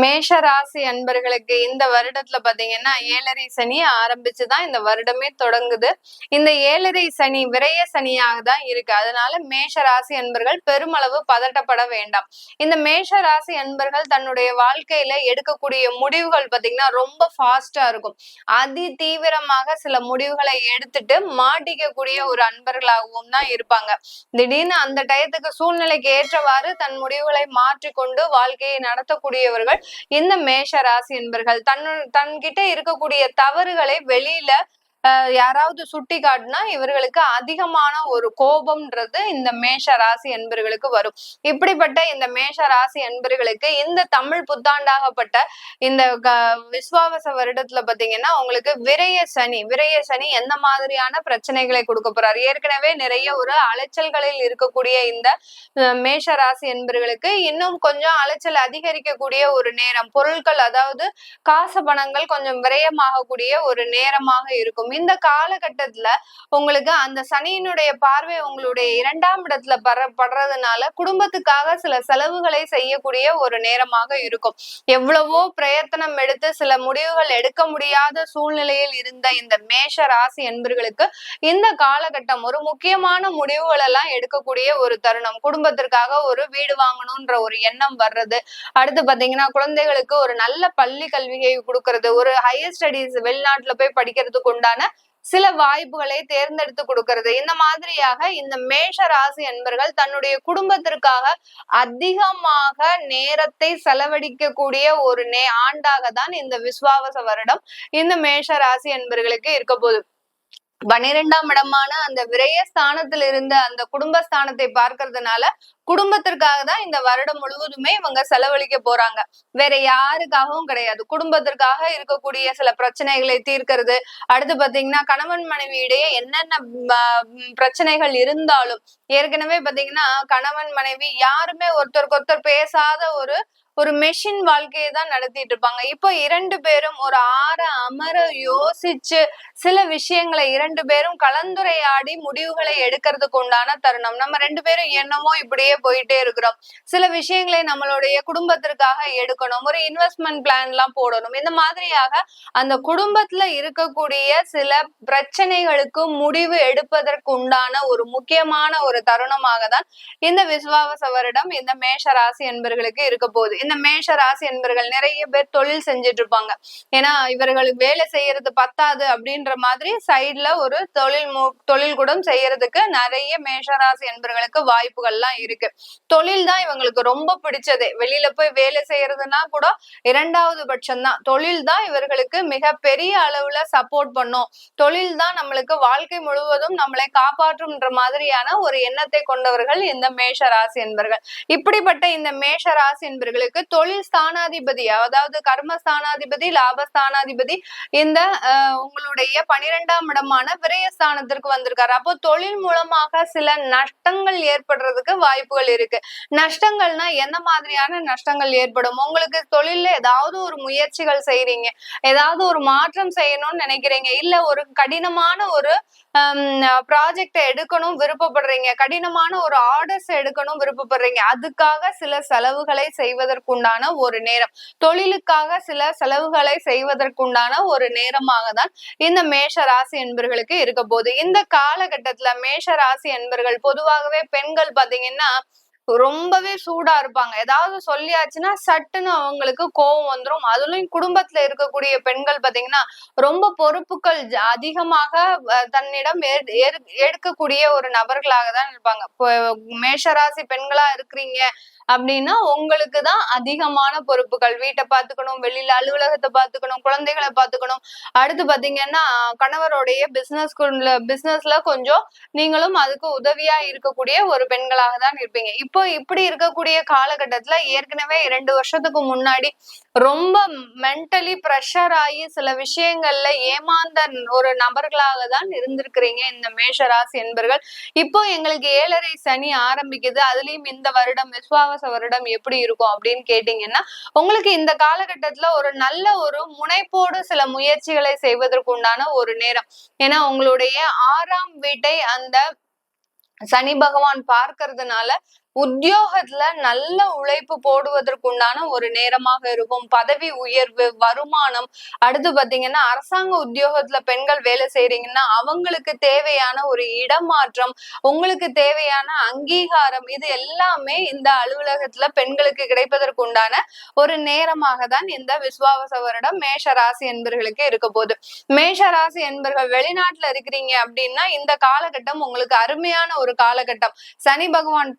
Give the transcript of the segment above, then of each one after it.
மேஷ ராசி அன்பர்களுக்கு இந்த வருடத்துல பாத்தீங்கன்னா ஏழரை சனி ஆரம்பிச்சுதான் இந்த வருடமே தொடங்குது. இந்த ஏழரை சனி விரைய சனியாக தான் இருக்கு. அதனால மேஷ ராசி அன்பர்கள் பெருமளவு பதட்டப்பட வேண்டாம். இந்த மேஷ ராசி அன்பர்கள் தன்னுடைய வாழ்க்கையில எடுக்கக்கூடிய முடிவுகள் பாத்தீங்கன்னா ரொம்ப ஃபாஸ்டா இருக்கும். அதி தீவிரமாக சில முடிவுகளை எடுத்துட்டு மாட்டிக்கக்கூடிய ஒரு அன்பர்களாகவும் தான் இருப்பாங்க. திடீர்னு அந்த டயத்துக்கு சூழ்நிலைக்கு ஏற்றவாறு தன் முடிவுகளை மாற்றிக்கொண்டு வாழ்க்கையை நடத்தக்கூடியவர்கள் இந்த மேஷ ராசி என்பர்கள் தன்னு தன்கிட்ட இருக்கக்கூடிய தவறுகளை வெளியில யாராவது சுட்டி காட்டினா இவர்களுக்கு அதிகமான ஒரு கோபம்ன்றது இந்த மேஷ ராசி என்பர்களுக்கு வரும். இப்படிப்பட்ட இந்த மேஷ ராசி என்பர்களுக்கு இந்த தமிழ் புத்தாண்டாகப்பட்ட இந்த விஸ்வாவச வருடத்துல பாத்தீங்கன்னா உங்களுக்கு விரய சனி விரய சனி எந்த மாதிரியான பிரச்சனைகளை கொடுக்க போறாரு? ஏற்கனவே நிறைய ஒரு அலைச்சல்களில் இருக்கக்கூடிய இந்த மேஷ ராசி என்பர்களுக்கு இன்னும் கொஞ்சம் அலைச்சல் அதிகரிக்கக்கூடிய ஒரு நேரம் பொருட்கள் அதாவது காசு பணங்கள் கொஞ்சம் விரயமாகக்கூடிய ஒரு நேரமாக இருக்கும். இந்த காலகட்டத்துல உங்களுக்கு அந்த சனியினுடைய பார்வை உங்களுடைய இரண்டாம் இடத்துல பர படுறதுனால குடும்பத்துக்காக சில செலவுகளை செய்யக்கூடிய ஒரு நேரமாக இருக்கும். எவ்வளவோ பிரயத்தனம் எடுத்து சில முடிவுகள் எடுக்க முடியாத சூழ்நிலையில் இருந்த இந்த மேஷ ராசி என்பர்களுக்கு இந்த காலகட்டம் ஒரு முக்கியமான முடிவுகள் எல்லாம் எடுக்கக்கூடிய ஒரு தருணம். குடும்பத்திற்காக ஒரு வீடு வாங்கணும்ன்ற ஒரு எண்ணம் வர்றது. அடுத்து பாத்தீங்கன்னா குழந்தைகளுக்கு ஒரு நல்ல பள்ளி கல்வியை கொடுக்கறது. ஒரு ஹையர் ஸ்டடிஸ் வெளிநாட்டுல போய் படிக்கிறதுக்கு உண்டான சில வாய்ப்புகளை தேர்ந்தெடுத்து கொடுக்கிறது. இந்த மாதிரியாக இந்த மேஷ ராசி என்பர்கள் தன்னுடைய குடும்பத்திற்காக அதிகமாக நேரத்தை செலவழிக்கக்கூடிய ஒரு நே ஆண்டாக தான் இந்த விஸ்வாவச வருடம் இந்த மேஷ ராசி என்பர்களுக்கு இருக்க போகுது. பனிரெண்டாம் இடமான அந்த விரயஸ்தானத்தில் இருந்த அந்த குடும்ப ஸ்தானத்தை பார்க்கறதுனால குடும்பத்திற்காக தான் இந்த வருடம் முழுவதுமே இவங்க செலவழிக்க போறாங்க. வேற யாருக்காகவும் கிடையாது. குடும்பத்திற்காக இருக்கக்கூடிய சில பிரச்சனைகளை தீர்க்கிறது. அடுத்து பாத்தீங்கன்னா கணவன் மனைவி இடையே என்னென்ன பிரச்சனைகள் இருந்தாலும் ஏற்கனவே பாத்தீங்கன்னா கணவன் மனைவி யாருமே ஒருத்தருக்கு ஒருத்தர் பேசாத ஒரு ஒரு மெஷின் வாழ்க்கையை தான் நடத்திட்டு இருப்பாங்க. இப்போ இரண்டு பேரும் ஒரு ஆற அமர யோசிச்சு சில விஷயங்களை இரண்டு பேரும் கலந்துரையாடி முடிவுகளை எடுக்கிறதுக்கு உண்டான தருணம். நம்ம ரெண்டு பேரும் என்னமோ இப்படியே போயிட்டே இருக்கிறோம். சில விஷயங்களை நம்மளுடைய குடும்பத்திற்காக எடுக்கணும். ஒரு இன்வெஸ்ட்மெண்ட் பிளான் எல்லாம் போடணும். இந்த மாதிரியாக அந்த குடும்பத்துல இருக்கக்கூடிய சில பிரச்சனைகளுக்கு முடிவு எடுப்பதற்கு உண்டான ஒரு முக்கியமான ஒரு தருணமாக தான் இந்த விஸ்வாவச வருடம் இந்த மேஷ ராசி என்பர்களுக்கு இருக்க போகுது. இந்த மேஷ ராசி என்பர்கள் நிறைய பேர் தொழில் செஞ்சுட்டு இருப்பாங்க ஏன்னா இவர்களுக்கு வேலை செய்யறது பத்தாது அப்படின்ற மாதிரி சைட்ல ஒரு தொழில் தொழில் கூட செய்யறதுக்கு நிறைய மேஷராசி என்பர்களுக்கு வாய்ப்புகள்லாம் இருக்கு. தொழில் தான் இவங்களுக்கு ரொம்ப பிடிச்சதே. வெளியில போய் வேலை செய்யறதுன்னா கூட இரண்டாவது பட்சம் தான் தொழில் தான் இவர்களுக்கு மிக பெரிய அளவுல சப்போர்ட் பண்ணும். தொழில் தான் நம்மளுக்கு வாழ்க்கை முழுவதும் நம்மளை காப்பாற்றும்ன்ற மாதிரியான ஒரு எண்ணத்தை கொண்டவர்கள் இந்த மேஷ ராசி என்பர்கள் இப்படிப்பட்ட இந்த மேஷ ராசி என்பர்களுக்கு இருக்கு. தொழில் ஸ்தானாதிபதி அதாவது கர்ம ஸ்தானாதிபதி லாப ஸ்தானாதிபதி இந்த உங்களுடைய பனிரெண்டாம் இடமான விரயஸ்தானத்திற்கு வந்திருக்காரு. அப்போ தொழில் மூலமாக சில நஷ்டங்கள் ஏற்படுறதுக்கு வாய்ப்புகள் இருக்கு. நஷ்டங்கள்னா என்ன மாதிரியான நஷ்டங்கள் ஏற்படும்? உங்களுக்கு தொழில்ல ஏதாவது ஒரு முயற்சிகள் செய்யறீங்க ஏதாவது ஒரு மாற்றம் செய்யணும்னு நினைக்கிறீங்க. இல்ல ஒரு கடினமான ஒரு ப்ராஜெக்ட் எடுக்கணும் விருப்பப்படுறீங்க. கடினமான ஒரு ஆர்டர்ஸ் எடுக்கணும் விருப்பப்படுறீங்க. அதுக்காக சில செலவுகளை செய்வதற்கு செய்வதற்குண்டான ஒரு நேரம். தொழிலுக்காக சில செலவுகளை செய்வதற்குண்டான ஒரு நேரமாக தான் இந்த மேஷ ராசி என்பர்களுக்கு இருக்க போகுது. இந்த காலகட்டத்துல மேஷ ராசி என்பர்கள் பொதுவாகவே பெண்கள் பாத்தீங்கன்னா ரொம்பவே சூடா இருப்பாங்க. ஏதாவது சொல்லியாச்சுன்னா சட்டுன்னு அவங்களுக்கு கோபம் வந்துடும் அதுலயும் குடும்பத்துல இருக்கக்கூடிய பெண்கள் பாத்தீங்கன்னா ரொம்ப பொறுப்புகள் அதிகமாக தன்னிடம் எடுக்கக்கூடிய ஒரு நபர்களாக தான் இருப்பாங்க மேஷராசி பெண்களா இருக்கிறீங்க அப்படின்னா உங்களுக்கு தான் அதிகமான பொறுப்புகள். வீட்டை பாத்துக்கணும் வெளியில அலுவலகத்தை பாத்துக்கணும் குழந்தைகளை பாத்துக்கணும் அடுத்து பாத்தீங்கன்னா கணவருடைய பிசினஸ் பிசினஸ்ல கொஞ்சம் நீங்களும் அதுக்கு உதவியா இருக்கக்கூடிய ஒரு பெண்களாக தான் இருப்பீங்க. இப்போ இப்படி இருக்கக்கூடிய காலகட்டத்துல ஏற்கனவே இரண்டு வருஷத்துக்கு முன்னாடி ரொம்ப மென்டலி ப்ரெஷர் ஆகி சில விஷயங்கள்ல ஏமாந்த ஒரு நபர்களாக தான் இருந்திருக்கிறீங்க இந்த மேஷராசி என்பர்கள். இப்போ எங்களுக்கு ஏழரை சனி ஆரம்பிக்குது. அதுலயும் இந்த வருடம் விஸ்வாவச வருடம் எப்படி இருக்கும் அப்படின்னு கேட்டீங்கன்னா உங்களுக்கு இந்த காலகட்டத்துல ஒரு நல்ல ஒரு முனைப்போடு சில முயற்சிகளை செய்வதற்கு உண்டான ஒரு நேரம். ஏன்னா உங்களுடைய ஆறாம் வீட்டை அந்த சனி பகவான் பார்க்கறதுனால உத்தியோகத்துல நல்ல உழைப்பு போடுவதற்குண்டான ஒரு நேரமாக இருக்கும். பதவி உயர்வு வருமானம். அடுத்து பாத்தீங்கன்னா அரசாங்க உத்தியோகத்துல பெண்கள் வேலை செய்யறீங்கன்னா அவங்களுக்கு தேவையான ஒரு இடமாற்றம் உங்களுக்கு தேவையான அங்கீகாரம் இது எல்லாமே இந்த அலுவலகத்துல பெண்களுக்கு கிடைப்பதற்கு உண்டான ஒரு நேரமாக தான் இந்த விஸ்வாவச வருடம் மேஷ ராசி என்பர்களுக்கு இருக்க போகுது. மேஷ ராசி என்பர்கள் வெளிநாட்டுல இருக்கிறீங்க அப்படின்னா இந்த காலகட்டம் உங்களுக்கு அருமையான ஒரு காலகட்டம். சனி பகவான்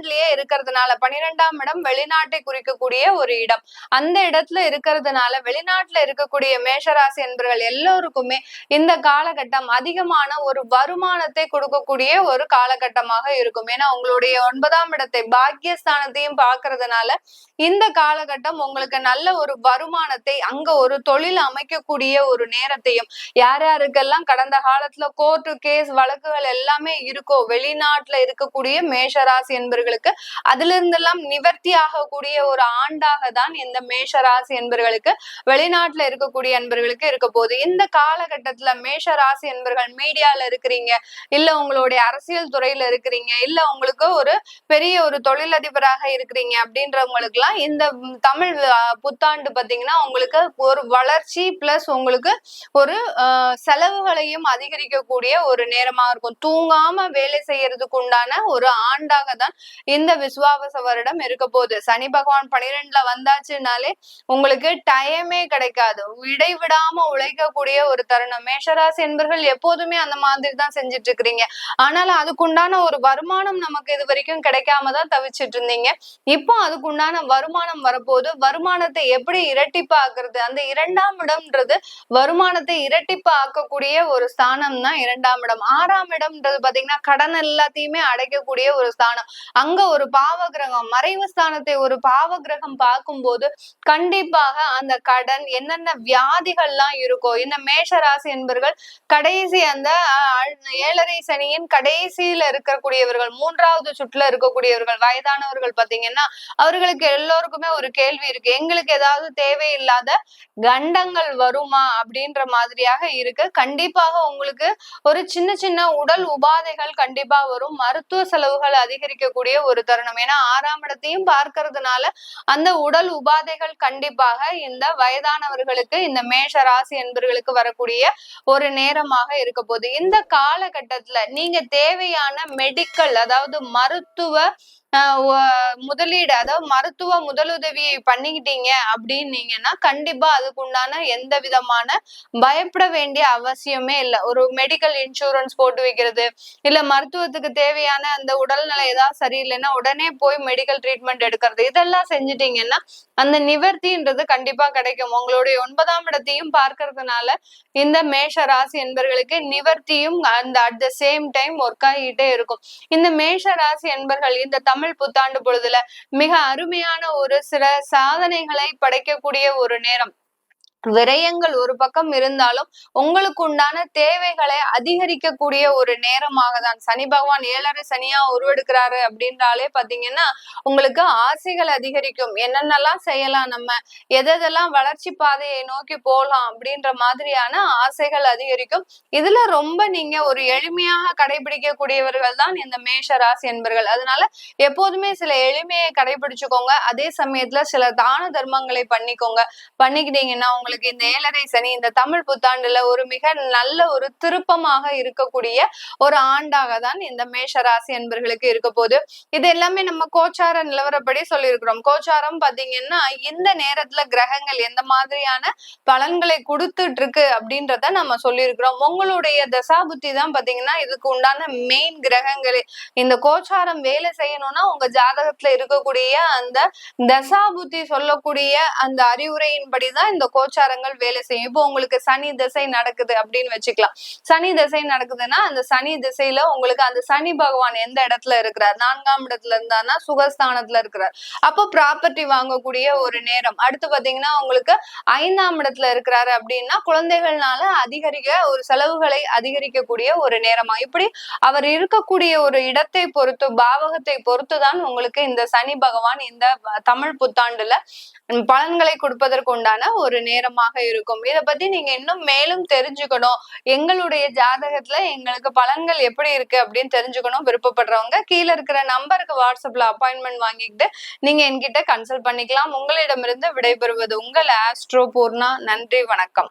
பனிரெண்டுலயே இருக்கிறதுனால பனிரெண்டாம் இடம் வெளிநாட்டை குறிக்கக்கூடிய ஒரு இடம். அந்த இடத்துல இருக்கிறதுனால வெளிநாட்டுல இருக்கக்கூடிய மேஷராசி என்பர்கள் எல்லோருக்குமே இந்த காலகட்டம் அதிகமான ஒரு வருமானத்தை கொடுக்கக்கூடிய ஒரு காலகட்டமாக இருக்கும். ஏன்னா உங்களுடைய ஒன்பதாம் இடத்தை பாக்கியஸ்தானத்தையும் பார்க்கறதுனால இந்த காலகட்டம் உங்களுக்கு நல்ல ஒரு வருமானத்தை அங்க ஒரு தொழில் அமைக்கக்கூடிய ஒரு நேரத்தையும் யார் யாருக்கெல்லாம் கடந்த காலத்துல கோர்ட்டு கேஸ் வழக்குகள் எல்லாமே இருக்கோ வெளிநாட்டுல இருக்கக்கூடிய மேஷராசி என்பர்களுக்கு அதுல இருந்தெல்லாம் நிவர்த்தி ஆகக்கூடிய ஒரு ஆண்டாக தான் இந்த மேஷராசி என்பர்களுக்கு வெளிநாட்டுல இருக்கக்கூடிய என்பவர்களுக்கு இருக்க போகுது. இந்த காலகட்டத்துல மேஷ ராசி என்பர்கள் மீடியால இருக்கிறீங்க இல்ல உங்களுடைய அரசியல் துறையில இருக்கிறீங்க இல்ல உங்களுக்கு ஒரு பெரிய ஒரு தொழிலதிபராக இருக்கிறீங்க அப்படின்றவங்களுக்கு எல்லாம் இந்த தமிழ் புத்தாண்டு பாத்தீங்கன்னா உங்களுக்கு ஒரு வளர்ச்சி பிளஸ் உங்களுக்கு ஒரு செலவுகளையும் அதிகரிக்கக்கூடிய ஒரு நேரமா இருக்கும். தூங்காம வேலை செய்யறதுக்கு உண்டான ஒரு ஆண்டாக தான் இந்த விஸ்வாவச வருடம் இருக்க போகுது சனி பகவான் பனிரெண்டுல வந்தாச்சுனாலே உங்களுக்கு டைமே கிடைக்காது. இடைவிடாம உழைக்கக்கூடிய ஒரு தருணம். மேஷராசி என்பர்கள் எப்போதுமே அந்த மாதிரி தான் செஞ்சுட்டு இருக்கிறீங்க ஆனாலும் அதுக்குண்டான ஒரு வருமானம் நமக்கு இது வரைக்கும் கிடைக்காம தான் தவிச்சிட்டு இருந்தீங்க இப்போ அதுக்குண்டான வருமானம் வரப்போது வருமானத்தை எப்படி இரட்டிப்பாக்குறது? அந்த இரண்டாம் இடம்ன்றது வருமானத்தை இரட்டிப்பு ஆக்கக்கூடிய ஒரு ஸ்தானம் தான் இரண்டாம் இடம். ஆறாம் இடம்ன்றது பாத்தீங்கன்னா கடன் எல்லாத்தையுமே அடைக்கக்கூடிய ஒரு ஸ்தானம். அங்க ஒரு பாவ கிரகம் மறைவு ஸ்தானத்தை ஒரு பாவ கிரகம் பார்க்கும்போது கண்டிப்பாக அந்த கடன் என்னென்ன வியாதிகள்லாம் இருக்கோ இந்த மேஷ ராசி என்பர்கள் கடைசி அந்த ஏழரை சனியின் கடைசியில இருக்கக்கூடியவர்கள் மூன்றாவது சுற்றுல இருக்கக்கூடியவர்கள் வயதானவர்கள் பாத்தீங்கன்னா அவர்களுக்கு எல்லோருக்குமே ஒரு கேள்வி இருக்கு. எங்களுக்கு ஏதாவது தேவையில்லாத கண்டங்கள் வருமா அப்படின்ற மாதிரியாக இருக்கு. கண்டிப்பாக உங்களுக்கு ஒரு சின்ன சின்ன உடல் உபாதைகள் கண்டிப்பா வரும். மருத்துவ செலவுகள் அதிகரிக்கக்கூடிய ஒரு தருணம். ஏன்னா ஆறாம் இடத்தையும் பார்க்கறதுனால அந்த உடல் உபாதைகள் கண்டிப்பாக இந்த வயதானவர்களுக்கு இந்த மேஷ ராசி என்பவர்களுக்கு வரக்கூடிய ஒரு நேரமாக இருக்க போகுது. இந்த காலகட்டத்துல நீங்க தேவையான மெடிக்கல் அதாவது மருத்துவ முதலீடு அதாவது மருத்துவ முதலுதவியை பண்ணிக்கிட்டீங்க அப்படின்னீங்கன்னா கண்டிப்பா அதுக்கு உண்டான எந்த விதமான பயப்பட வேண்டிய அவசியமே இல்லை. ஒரு மெடிக்கல் இன்சூரன்ஸ் போட்டு வைக்கிறது இல்ல மருத்துவத்துக்கு தேவையான அந்த உடல்நிலை ஏதாவது இல்லைன்னா உடனே போய் மெடிக்கல் ட்ரீட்மெண்ட் எடுக்கிறது. இதெல்லாம் செஞ்சுட்டீங்கன்னா அந்த நிவர்த்தின்றது கண்டிப்பா கிடைக்கும். உங்களுடைய ஒன்பதாம் இடத்தையும் பார்க்கறதுனால இந்த மேஷ ராசி என்பர்களுக்கு நிவர்த்தியும் அந்த at the same time work ஆகிட்டே இருக்கும். இந்த மேஷ ராசி என்பர்கள் இந்த தமிழ் புத்தாண்டு பொழுதுல மிக அருமையான ஒரு சில சாதனைகளை படைக்கக்கூடிய ஒரு நேரம். விரயங்கள் ஒரு பக்கம் இருந்தாலும் உங்களுக்கு உண்டான தேவைகளை அதிகரிக்கக்கூடிய ஒரு நேரமாக தான் சனி பகவான் ஏழரை சனியா உருவெடுக்கிறாரு அப்படின்றாலே பாத்தீங்கன்னா உங்களுக்கு ஆசைகள் அதிகரிக்கும். என்னென்னலாம் செய்யலாம் நம்ம? எதெல்லாம் வளர்ச்சி பாதையை நோக்கி போகலாம் அப்படின்ற மாதிரியான ஆசைகள் அதிகரிக்கும். இதுல ரொம்ப நீங்க ஒரு எளிமையாக கடைபிடிக்கக்கூடியவர்கள் தான் இந்த மேஷ ராசி என்பர்கள். அதனால எப்போதுமே சில எளிமையை கடைபிடிச்சுக்கோங்க. அதே சமயத்துல சில தான தர்மங்களை பண்ணிக்கோங்க. பண்ணிக்கிட்டீங்கன்னா உங்களுக்கு இந்த ஏழரை சனி இந்த தமிழ் புத்தாண்டுல ஒரு மிக நல்ல ஒரு திருப்பமாக இருக்கக்கூடிய ஒரு ஆண்டாக தான் இந்த மேஷ ராசி என்பர்களுக்கு இருக்க போது இது எல்லாமே நம்ம கோச்சார நிலவரப்படி சொல்லியிருக்கிறோம். கோச்சாரம் பாத்தீங்கன்னா இந்த நேரத்துல கிரகங்கள் எந்த மாதிரியான பலன்களை கொடுத்துட்டு இருக்கு அப்படின்றத நம்ம சொல்லியிருக்கிறோம். உங்களுடைய தசாபுத்தி தான் பாத்தீங்கன்னா இதுக்கு உண்டான மெயின் கிரகங்களே. இந்த கோச்சாரம் வேலை செய்யணும்னா உங்க ஜாதகத்துல இருக்கக்கூடிய அந்த தசாபுத்தி சொல்லக்கூடிய அந்த அறிவுரையின்படி தான் இந்த கோச்சாரம் கோச்சாரங்கள் வேலை செய்யும். இப்போ உங்களுக்கு சனி திசை நடக்குது அப்படின்னு வச்சுக்கலாம். சனி திசை நடக்குதுன்னா அந்த சனி திசையில உங்களுக்கு அந்த சனி பகவான் எந்த இடத்துல இருக்கிறார்? நான்காம் இடத்துல இருந்தாருன்னா சுகஸ்தானத்துல இருக்கிறார். அப்போ ப்ராப்பர்ட்டி வாங்கக்கூடிய ஒரு நேரம். அடுத்து பாத்தீங்கன்னா உங்களுக்கு ஐந்தாம் இடத்துல இருக்கிறாரு அப்படின்னா குழந்தைகள்னால அதிகரிக்க ஒரு செலவுகளை அதிகரிக்கக்கூடிய ஒரு நேரமா. இப்படி அவர் இருக்கக்கூடிய ஒரு இடத்தை பொறுத்து பாவகத்தை பொறுத்து தான் உங்களுக்கு இந்த சனி பகவான் இந்த தமிழ் புத்தாண்டுல பலன்களை கொடுப்பதற்கு உண்டான ஒரு நேரமாக இருக்கும். இதை பத்தி நீங்க இன்னும் மேலும் தெரிஞ்சுக்கணும். எங்களுடைய ஜாதகத்துல எங்களுக்கு பலன்கள் எப்படி இருக்கு அப்படின்னு தெரிஞ்சுக்கணும். விருப்பப்படுறவங்க கீழே இருக்கிற நம்பருக்கு வாட்ஸ்அப்ல அப்பாயின்மெண்ட் வாங்கிக்கிட்டு நீங்க என்கிட்ட கன்சல்ட் பண்ணிக்கலாம். உங்களிடமிருந்து விடைபெறுவது உங்கள் ஆஸ்ட்ரோ பூர்ணா. நன்றி வணக்கம்.